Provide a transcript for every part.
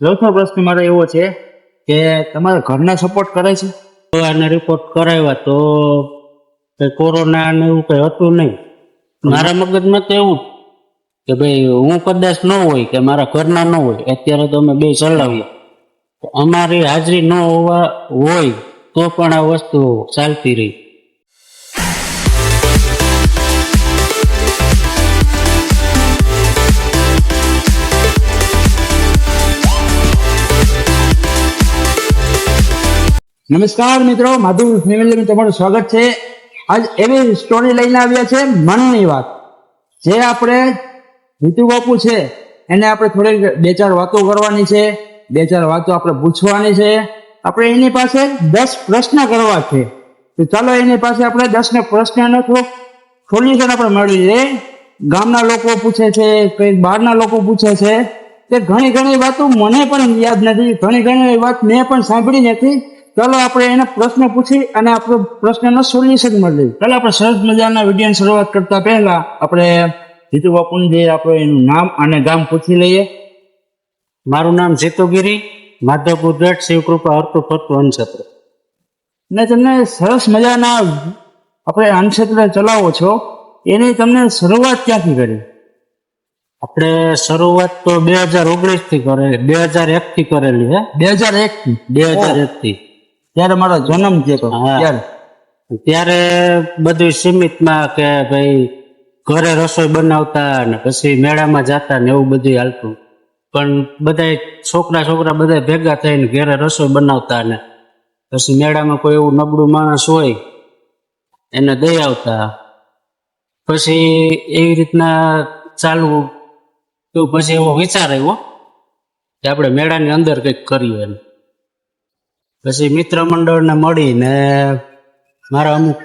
ચોથો પ્રશ્ન મારો એવો છે કે તમારા ઘરના સપોર્ટ કરે છે? આને રિપોર્ટ કરાવ્યા તો કોરોના ને એવું કંઈ હતું નહીં. મારા મગજમાં તો એવું કે ભાઈ હું કદાચ ન હોય કે મારા ઘરના ન હોય, અત્યારે તો અમે બે ચલાવીએ. અમારી હાજરી ન હોવા હોય તો પણ આ વસ્તુ ચાલતી રહી. નમસ્કાર મિત્રો, માધુ ફેમિલીમાં તમારું સ્વાગત છે. આજ એવી સ્ટોરી લઈને આવ્યા છે મનની વાત. જે આપણે રીતુ બાપુ છે, એને આપણે થોડીક બે ચાર વાતો કરવાની છે. બે ચાર વાતો આપણે પૂછવાની છે. આપણે એની પાસે દસ પ્રશ્ન કરવા છે. તો ચાલો એની પાસે આપણે દસ ને પ્રશ્નનો થોડોક સોલ્યુશન આપણે મળી લે ગામના લોકો પૂછે છે, કંઈક બહારના લોકો પૂછે છે. તે ઘણી ઘણી વાતો મને પણ યાદ નથી. ઘણી ઘણી વાત મેં પણ સાંભળી નથી. ચાલો આપણે એને પ્રશ્ન પૂછી અને આપણો પ્રશ્નનો સોલ્યુશન મળી. ચાલો આપણે સરસ મજાના વિડીયોની શરૂઆત કરતા પહેલા આપણે જીતુ બાપુનું જે આપણે એનું નામ અને ગામ પૂછી લઈએ. મારું નામ જીતુગીરી માધવપુર ગઢ શિવકૃપા હરતું ફરતું અનછત્ર ને તમને સરસ મજાના આપણે અનક્ષેત્ર ચલાવો છો. એની તમને શરૂઆત ક્યાંથી કરી? આપણે શરૂઆત તો બે હજાર ઓગણીસથી કરેલી બે હજાર એક થી કરેલી હે. બે હજાર એક થી? બે હજાર એક થી ત્યારે મારો જન્મ થયો. ત્યારે. ત્યારે બધું સીમિતમાં કે ભાઈ ઘરે રસોઈ બનાવતા ને પછી મેળામાં જતા ને એવું બધું હાલતું. પણ બધા છોકરા છોકરા બધા ભેગા થઈને ઘરે રસોઈ બનાવતા ને પછી મેળામાં કોઈ એવું નબળું માણસ હોય એને દઈ આવતા. પછી એવી રીતના ચાલવું તો પછી એવો વિચાર આવ્યો કે આપણે મેળાની અંદર કંઈક કરીએ એમ. પછી મિત્ર મંડળને મળીને મારા અમુક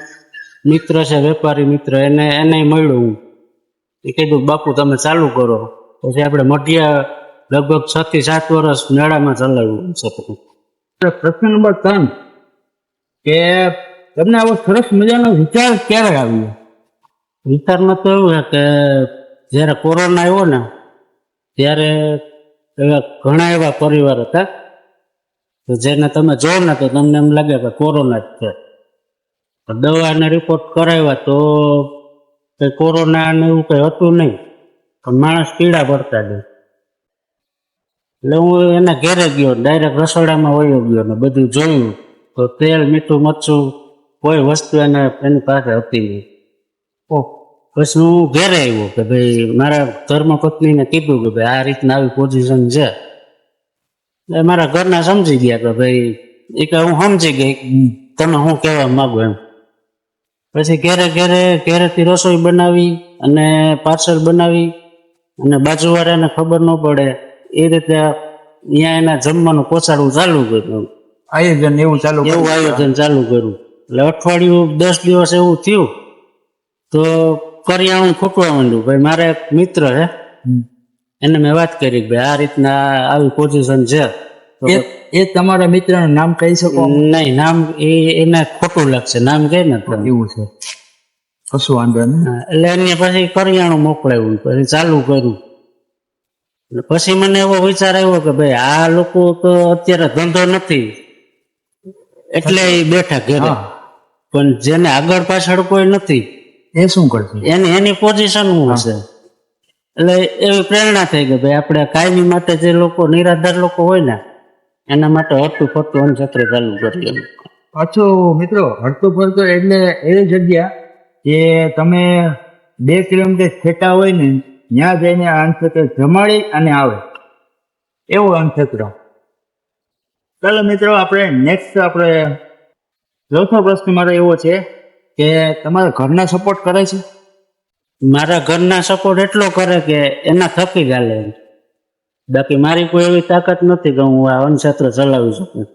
મિત્ર છે વેપારી મિત્ર એને એને મળ્યું હું. એ કીધું બાપુ તમે ચાલુ કરો. પછી આપણે મઢિયા લગભગ છ થી સાત વર્ષ મેળામાં ચલાવ્યું છે પ્રશ્ન નંબર ત્રણ કે તમને આવો સરસ મજાનો વિચાર ક્યારે આવ્યો? વિચારમાં તો એવું છે કે જ્યારે કોરોના આવ્યો ને ત્યારે એવા ઘણા એવા પરિવાર હતા. તો જેને તમે જો ને તો તમને એમ લાગે કે કોરોના જ છે. દવાને રિપોર્ટ કરાવ્યા તો કંઈ કોરોના ને એવું કંઈ હતું નહીં. પણ માણસ પીડા પડતા નહીં એટલે હું એના ઘેરે ગયો ડાયરેક્ટ રસોડામાં વયો ગયો ને બધું જોયું. તો તેલ, મીઠું, મરચું કોઈ વસ્તુ એને એની પાસે હતી નહીં. ઓહ. પછી હું ઘેરે આવ્યો કે ભાઈ મારા ધર્મપત્નીને કીધું કે ભાઈ આ રીતના આવી પોઝિશન છે. મારા ઘરના સમજી ગયા કે ભાઈ એ કે હું સમજી ગઈ તમે હું કહેવા માગું એમ. પછી ઘેરે ઘેરે ઘેરેથી રસોઈ બનાવી અને પાર્સલ બનાવી અને બાજુવાળાને ખબર ન પડે એ રીતે અહીંયા એના જમવાનું પહોંચાડવું ચાલુ કર્યું. આયોજન એવું ચાલુ એવું આયોજન ચાલુ કર્યું. એટલે અઠવાડિયું દસ દિવસ એવું થયું તો કરિયાણું ખૂટવા માંડ્યું. ભાઈ મારા એક મિત્ર છે. એને મેં વાત કરી કે ભાઈ આ રીતના આવી પોઝિશન છે. એ એ તમારા મિત્રનું નામ કહી શકો? નહીં નામ એ એને ખોટું લાગશે નામ કહે ને એવું છે. કશું વાંધો નહીં. એટલે એને પછી કરિયાણું મોકલાવ્યું પછી ચાલુ કર્યું. પછી મને એવો વિચાર આવ્યો કે ભાઈ આ લોકો તો અત્યારે ધંધો નથી. એટલે એ બેઠા ઘરે. પણ જેને આગળ પાછળ કોઈ નથી. એ શું કરશે? એની એની પોઝિશન શું હશે? એટલે એવી પ્રેરણા થઈ ગઈ, ભાઈ આપણે કાયમી માટે જે લોકો, નિરાધાર લોકો હોય ને, એના માટે હરતું ફરતું અનક્ષેત્ર ચાલુ કરીએ. પાછું મિત્રો, હરતું ફરતો એટલે એવી જગ્યા કે તમે બે કિલોમીટર થેટા હોય ને, ત્યાં જઈને અનક્ષેત્ર જમાડી અને આવે. એવું અનક્ષેત્ર ચાલો મિત્રો, આપણે નેક્સ્ટ આપણે ચોથો પ્રશ્ન મારો એવો છે કે તમારા ઘરના સપોર્ટ કરે છે? મારા ઘરના સપોર્ટ એટલો કરે કે એના થકી ગાલે બાકી મારી કોઈ એવી તાકાત નથી કે હું આ અનક્ષેત્ર ચલાવી શકું.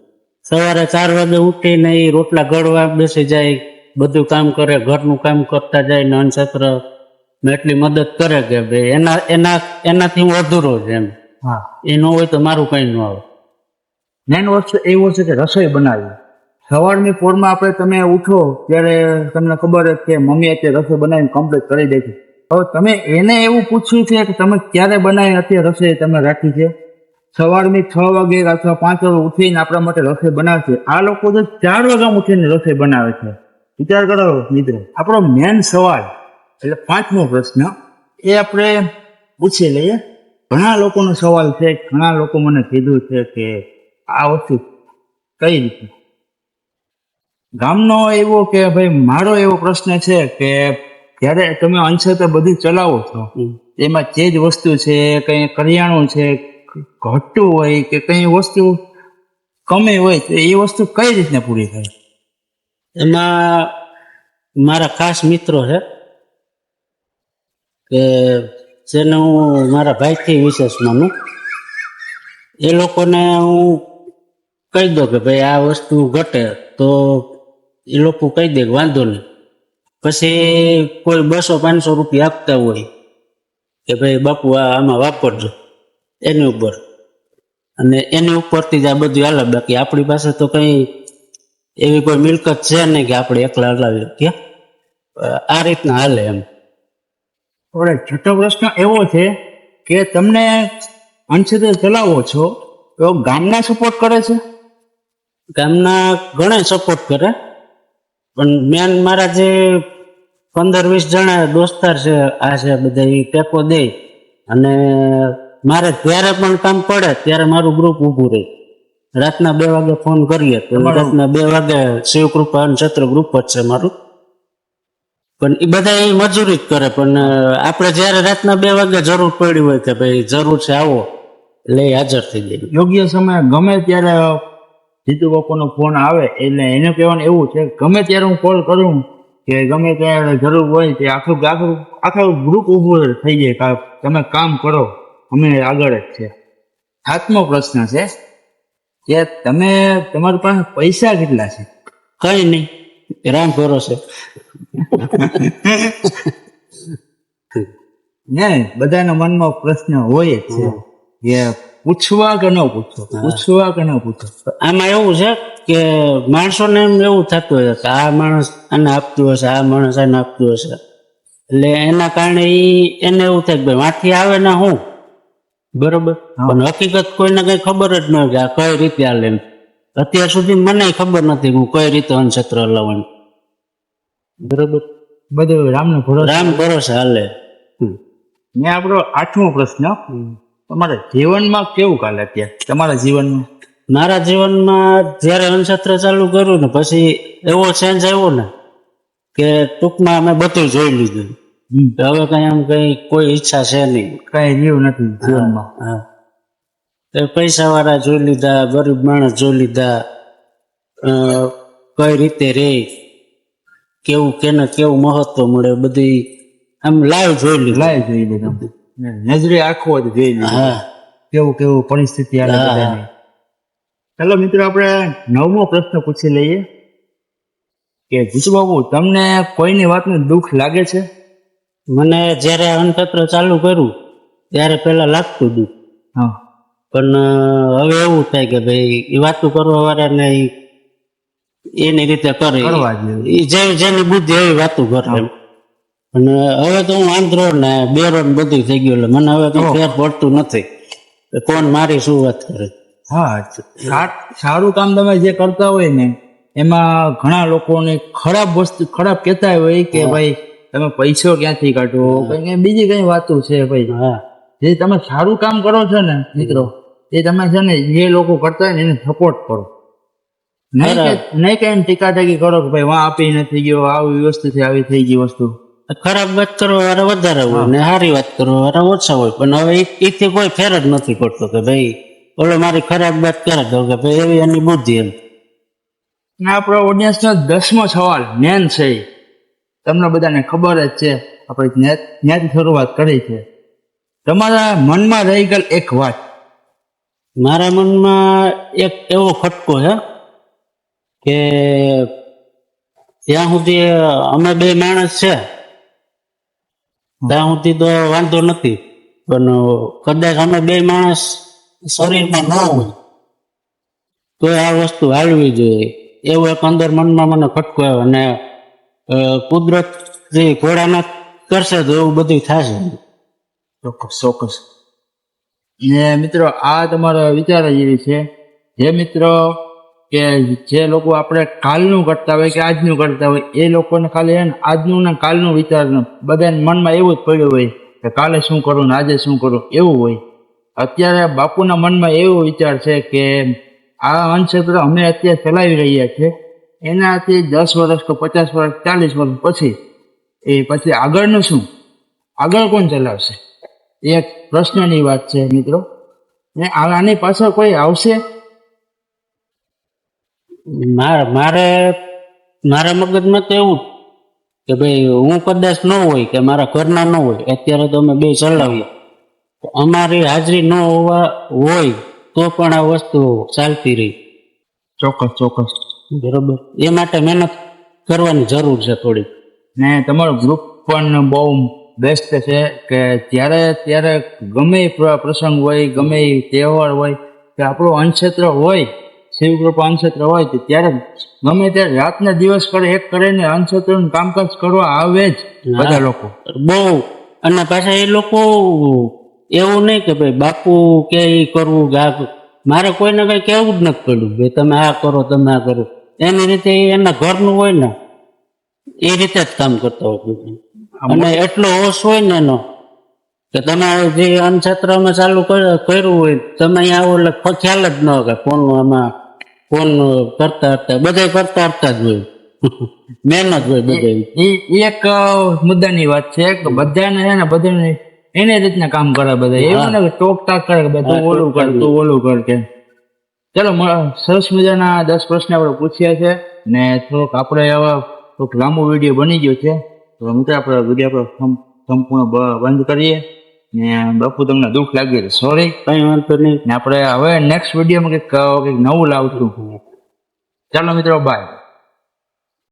સવારે ચાર વાગે ઉઠીને એ રોટલા ગળવા બેસી જાય બધું કામ કરે ઘરનું કામ કરતા જાય ને અનક્ષેત્ર એટલી મદદ કરે કે ભાઈ એના એના એનાથી હું અધૂરો છે એમ. હા. એ ન હોય તો મારું કંઈ ન આવે. મેન વસ્તુ એવું છે કે રસોઈ બનાવી. સવારની પોરમાં આપણે તમે ઉઠો ત્યારે તમને ખબર જ કે મમ્મી અત્યારે રસોઈ બનાવીને કમ્પ્લીટ કરી દે છે. હવે તમે એને એવું પૂછ્યું છે કે તમે ક્યારે બનાવી અત્યારે રસોઈ તમે રાખી છે? સવારની છ વાગે અથવા પાંચ વાગે ઉઠીને આપણા માટે રસોઈ બનાવે છે આ લોકો તો ચાર વાગ્યા ઉઠીને રસોઈ બનાવે છે. વિચાર કરો મિત્રો, આપણો મેન સવાલ, એટલે પાંચમો પ્રશ્ન, એ આપણે પૂછી લઈએ. ઘણા લોકોનો સવાલ છે, ઘણા લોકો મને કીધું છે કે આ વસ્તુ કઈ રીતે? ગામનો એવો કે ભાઈ મારો એવો પ્રશ્ન છે કે જ્યારે તમે અંશતે બધું ચલાવો છો એમાં જે જ વસ્તુ છે કંઈ કરિયાણું છે ઘટતું હોય કે કંઈ વસ્તુ કમે હોય તો એ વસ્તુ કઈ રીતને પૂરી થાય? એમાં મારા ખાસ મિત્રો છે કે જેને હું મારા ભાઈથી વિશેષ માનું એ લોકોને હું કહી દઉં કે ભાઈ આ વસ્તુ ઘટે તો એ લોકો કહી દે વાંધો નહીં. પછી કોઈ બસો પાંચસો રૂપિયા આપતા હોય કે ભાઈ બાપુ આ આમાં વાપરજો. એની ઉપર. અને એની ઉપરથી જ આ બધું હાલે. બાકી આપણી પાસે તો કંઈ એવી કોઈ મિલકત છે નહીં કે આપણે એકલા હલાવી શકીએ આ રીતના હાલે એમ. હવે છઠ્ઠો પ્રશ્ન એવો છે કે તમને અંશતે ચલાવો છો તો ગામના સપોર્ટ કરે છે? ગામના ઘણા સપોર્ટ કરે. પણ મેન મારા જે પંદર વીસ જણા દોસ્તાર છે આ છે બધા એ ટેકો દે. અને મારે જ્યારે પણ કામ પડે ત્યારે મારું ગ્રુપ ઊભું રહે. રાતના બે વાગે ફોન કરીએ તો રાતના બે વાગે શિવકૃપા અને છત્ર ગ્રુપ જ છે મારું. પણ એ બધા એ મજૂરી જ કરે પણ આપણે જ્યારે રાતના બે વાગે જરૂર પડી હોય કે ભાઈ જરૂર છે આવો. એટલે હાજર થઈ જાય. યોગ્ય સમય ગમે ત્યારે જીતુ બાપુનો ફોન આવે એટલે એને કહેવાનું એવું છે કે ગમે ત્યારે હું કોલ કરું કે ગમે ત્યારે જરૂર હોય તે આખું આખું આખું ગ્રુપ ઊભું થઈ જાય કે તમે કામ કરો અમે આગળ જ છે. સાતમો પ્રશ્ન છે કે તમે તમારી પાસે પૈસા કેટલા છે? કઈ નહીં રામ ભરોસે ને બધાના મનમાં પ્રશ્ન હોય જ છે કે પૂછવા કે ન પૂછો પૂછવા કે ન પૂછો આમાં એવું છે કે માણસોને એમ એવું થતું હોય કે આ માણસ આને આપતું હશે આ માણસ આને આપતું હશે. એટલે એના કારણે એ એને એવું થાય કે ભાઈ માથી આવે ને હું? બરોબર. પણ હકીકત કોઈને કઈ ખબર જ ન કે આ કઈ રીતે હાલે એમ. અત્યાર સુધી મને ખબર નથી હું કઈ રીતે અનક્ષેત્ર હલાવવાનું બરોબર. બધું રામને ભરોસો. રામ ભરોસે હાલે. હમ. ને આપણો આઠમો પ્રશ્ન. તમારા જીવનમાં કેવું કાલે અત્યારે? તમારા જીવનમાં? મારા જીવનમાં જ્યારે અનક્ષેત્ર ચાલુ કર્યું ને પછી એવો ચેન્જ આવ્યો ને કે ટૂંકમાં અમે બધું જોઈ લીધું. હવે કઈ આમ કઈ કોઈ ઈચ્છા છે નહીં. કઈ રહ્યું નથી જીવનમાં. હા. એ પૈસા વાળા જોઈ લીધા ગરીબ માણસ જોઈ લીધા. કઈ રીતે રે? કેવું કેને કેવું મહત્વ મળે? બધી આમ લાઈવ જોઈ લીધું. લાઈવ જોઈ લીધું. નજરે આખો જ જોઈ લીધું કેવું કેવું પરિસ્થિતિ આવે બધાની. ચાલો મિત્રો આપણે નવમો પ્રશ્ન પૂછી લઈએ કે જીતુ તમને કોઈની વાતનું દુઃખ લાગે છે? મને જ્યારે અનપત્ર ચાલુ કર્યું ત્યારે પેલા લાગતું દુઃખ. હા. પણ હવે એવું થાય કે ભાઈ એ વાતો કરવા વાળાને એની રીતે કરે. એ જેની બુદ્ધિ એવી વાતો કરે અને હવે તો હું આંધ્રો ને બે રોડ બધું થઈ ગયું એટલે મને હવે કઈ ફેર પડતું નથી. કોણ મારી શું વાત કરે? હા સારું કામ તમે જે કરતા હોય ને એમાં ઘણા લોકોને ખરાબ વસ્તુ ખરાબ કહેતા હોય કે ભાઈ તમે પૈસો ક્યાંથી કાઢો? કઈ બીજી કઈ વાતો છે ભાઈ. હા. જે તમે સારું કામ કરો છો ને મિત્રો એ તમે છે ને જે લોકો કરતા હોય ને એને સપોર્ટ કરો. નહીં કે નહીં કે ટીકા ટીકી કરો કે ભાઈ વાં આપી નથી ગયો આવી વસ્તુ છે આવી થઈ ગઈ વસ્તુ. ખરાબ વાત કરવા વાળા વધારે હોય ને સારી વાત કરવા વાળા ઓછા હોય. પણ હવે એથી કોઈ ફેર જ નથી પડતો કે ભાઈ ઓલો મારી ખરાબ વાત કરે તો કે ભાઈ એવી એની બુદ્ધિ એમ. આપણો ઓડિયન્સનો દસમો સવાલ મેન છે. તમને બધાને ખબર જ છે આપણે ન્યા- શરૂઆત કરી છે. તમારા મનમાં રહી ગયેલ એક વાત. મારા મનમાં એક એવો ખટકો છે કે ત્યાં સુધી અમે બે માણસ છે ત્યાં સુધી તો વાંધો નથી. પણ કદાચ અમે બે માણસ શરીરમાં ન હોય, તો આ વસ્તુ હાલવી જોઈએ. એવું એક અંદર મનમાં મને ખટકો આવ્યો અને કુદરત જે ઘોડાના કરશે તો એવું બધું થશે. ચોક્કસ ચોક્કસ. ને મિત્રો, આ તમારા વિચાર જેવી છે. જે મિત્રો કે જે લોકો આપણે કાલનું કરતા હોય કે આજનું કરતા હોય, એ લોકોને ખાલી એને આજનું ને કાલનું વિચાર બધાને મનમાં એવું જ પડ્યું હોય કે કાલે શું કરું ને આજે શું કરું, એવું હોય. અત્યારે બાપુના મનમાં એવો વિચાર છે કે આ અંધશ્રદ્ધા અમે અત્યારે ચલાવી રહ્યા છીએ. એનાથી દસ વર્ષ કે પચાસ વર્ષ, ચાલીસ વર્ષ પછી, એ પછી આગળનું શું? આગળ કોણ ચલાવશે? એ એક પ્રશ્નની વાત છે મિત્રો. ને આની પાછળ કોઈ આવશે? મારે મારે મારા મગજમાં તો એવું કે ભાઈ હું કદાચ ન હોય કે મારા ઘરના ન હોય અત્યારે તો અમે બે ચલાવીએ. તો અમારી હાજરી ન હોવા હોય તો પણ આ વસ્તુ ચાલતી રહી. ચોક્કસ ચોક્કસ. બરોબર. એ માટે મહેનત કરવાની જરૂર છે થોડી ને તમારું ગ્રુપ પણ બહુ બેસ્ટ છે કે જ્યારે ત્યારે ગમે પ્રસંગ હોય ગમે એ તહેવાર હોય કે આપણો અનક્ષેત્ર હોય શિવ કૃપા અનક્ષેત્ર હોય તો ત્યારે ગમે ત્યારે રાતના દિવસ કરે એક કરીને અંશત્રનું કામકાજ કરવા આવે જ બધા લોકો. બહુ. અને પાછા એ લોકો એવું નહીં કે ભાઈ બાપુ કે એ કરવું આ મારે કોઈને કંઈ કહેવું જ નથી પડ્યું ભાઈ તમે આ કરો તમે આ કરો. એની રીતે એના ઘરનું હોય ને એ રીતે જ કામ કરતા હોય અને એટલો હોશ હોય ને એનો કે તમે જે અનક્ષેત્રમાં ચાલુ કર્યું હોય તમે અહીંયા આવો એટલે ખ્યાલ જ ન હોય કે ફોન આમાં ફોન કરતા હતા બધા કરતા હતા જ હોય. મહેનત હોય બધા એક મુદ્દાની વાત છે કે બધાને છે ને બધાને એને રીતના કામ કરે બધા. એવું ને ટોક ટાક કરે તું ઓલું કર તું ઓલું કર કે. ચલો સરસ મજાના દસ પ્રશ્ન આપણે પૂછ્યા છે ને થોડોક આપણે હવે થોડોક લાંબો વીડિયો બની ગયો છે. તો મિત્રો આપણે વીડિયો આપણે સંપૂર્ણ બંધ કરીએ. બાપુ તમને દુઃખ લાગ્યું સોરી કઈ વાંધો નહીં. ને આપણે હવે નેક્સ્ટ વિડીયોમાં કંઈક કંઈક નવું લાવશું. ચાલો મિત્રો બાય